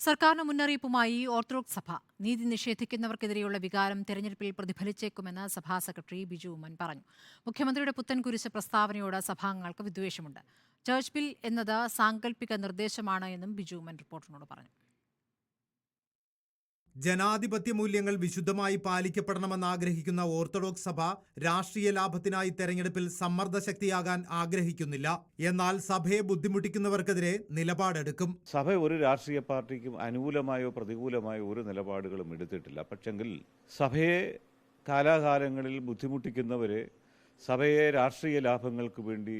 സർക്കാരിന് മുന്നറിയിപ്പുമായി ഓർത്തഡോക്സ് സഭ. നീതി നിഷേധിക്കുന്നവർക്കെതിരെയുള്ള വികാരം തെരഞ്ഞെടുപ്പിൽ പ്രതിഫലിച്ചേക്കുമെന്ന് സഭാ സെക്രട്ടറി ബിജു ഉമ്മൻ പറഞ്ഞു. മുഖ്യമന്ത്രിയുടെ പുത്തൻ കുരിശ് പ്രസ്താവനയോട് സഭാംഗങ്ങൾക്ക് വിദ്വേഷമുണ്ട്. ചർച്ച് ബിൽ എന്നത് സാങ്കല്പിക നിർദ്ദേശമാണ് എന്നും ബിജു ഉമ്മൻ റിപ്പോർട്ടറിനോട് പറഞ്ഞു. ജനാധിപത്യ മൂല്യങ്ങൾ വിശുദ്ധമായി പാലിക്കപ്പെടണമെന്ന് ആഗ്രഹിക്കുന്ന ഓർത്തഡോക്സ് സഭ രാഷ്ട്രീയ ലാഭത്തിനായി തെരഞ്ഞെടുപ്പിൽ സമ്മർദ്ദ ശക്തിയാകാൻ ആഗ്രഹിക്കുന്നില്ല. എന്നാൽ സഭയെ ബുദ്ധിമുട്ടിക്കുന്നവർക്കെതിരെ നിലപാടെടുക്കും. സഭ ഒരു രാഷ്ട്രീയ പാർട്ടിക്കും അനുകൂലമായോ പ്രതികൂലമായോ ഒരു നിലപാടുകളും എടുത്തിട്ടില്ല. പക്ഷെങ്കിൽ സഭയെ കാലാകാലങ്ങളിൽ ബുദ്ധിമുട്ടിക്കുന്നവരെ സഭയെ രാഷ്ട്രീയ ലാഭങ്ങൾക്ക് വേണ്ടി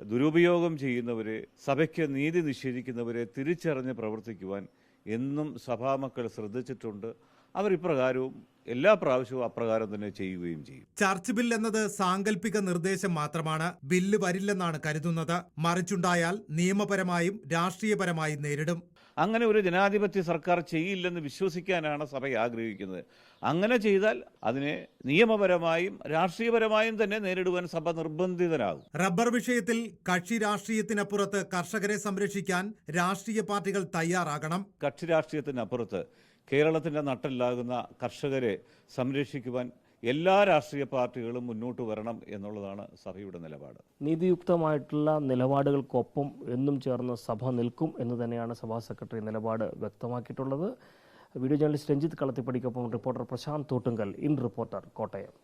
ദുരുപയോഗം ചെയ്യുന്നവരെ സഭയ്ക്ക് നീതി നിഷേധിക്കുന്നവരെ തിരിച്ചറിഞ്ഞ് പ്രവർത്തിക്കുവാൻ എന്നും സഭാമക്കൾ ശ്രദ്ധിച്ചിട്ടുണ്ട്. അവർ ഇപ്രകാരവും എല്ലാ പ്രാവശ്യവും അപ്രകാരം തന്നെ ചെയ്യുകയും ചെയ്യും. ചർച്ച് ബിൽ എന്നത് സാങ്കല്പിക നിർദ്ദേശം മാത്രമാണ്. ബില്ല് വരില്ലെന്നാണ് കരുതുന്നത്. മറിച്ചുണ്ടായാൽ നിയമപരമായും രാഷ്ട്രീയപരമായും നേരിടും. അങ്ങനെ ഒരു ജനാധിപത്യ സർക്കാർ ചെയ്യില്ലെന്ന് വിശ്വസിക്കാനാണ് സഭ ആഗ്രഹിക്കുന്നത്. അങ്ങനെ ചെയ്താൽ അതിനെ നിയമപരമായും രാഷ്ട്രീയപരമായും തന്നെ നേരിടുവാൻ സഭ നിർബന്ധിതരാകും റബ്ബർ വിഷയത്തിൽ കക്ഷി രാഷ്ട്രീയത്തിനപ്പുറത്ത് കർഷകരെ സംരക്ഷിക്കാൻ രാഷ്ട്രീയ പാർട്ടികൾ തയ്യാറാകണം. കക്ഷി രാഷ്ട്രീയത്തിനപ്പുറത്ത് കേരളത്തിന്റെ നട്ടല്ലാകുന്ന കർഷകരെ സംരക്ഷിക്കുവാൻ എല്ലാ രാഷ്ട്രീയ പാർട്ടികളും മുന്നോട്ട് വരണം എന്നുള്ളതാണ് സഭയുടെ നിലപാട്. നീതിയുക്തമായിട്ടുള്ള നിലപാടുകൾക്കൊപ്പം എന്നും ചേർന്ന് സഭ നിൽക്കും എന്ന് തന്നെയാണ് സഭാ സെക്രട്ടറി നിലപാട് വ്യക്തമാക്കിയിട്ടുള്ളത്. Video journalist Ranjith കളത്തിപ്പടിക്കൊപ്പം reporter Prashanth Thottungal in reporter Kottayam.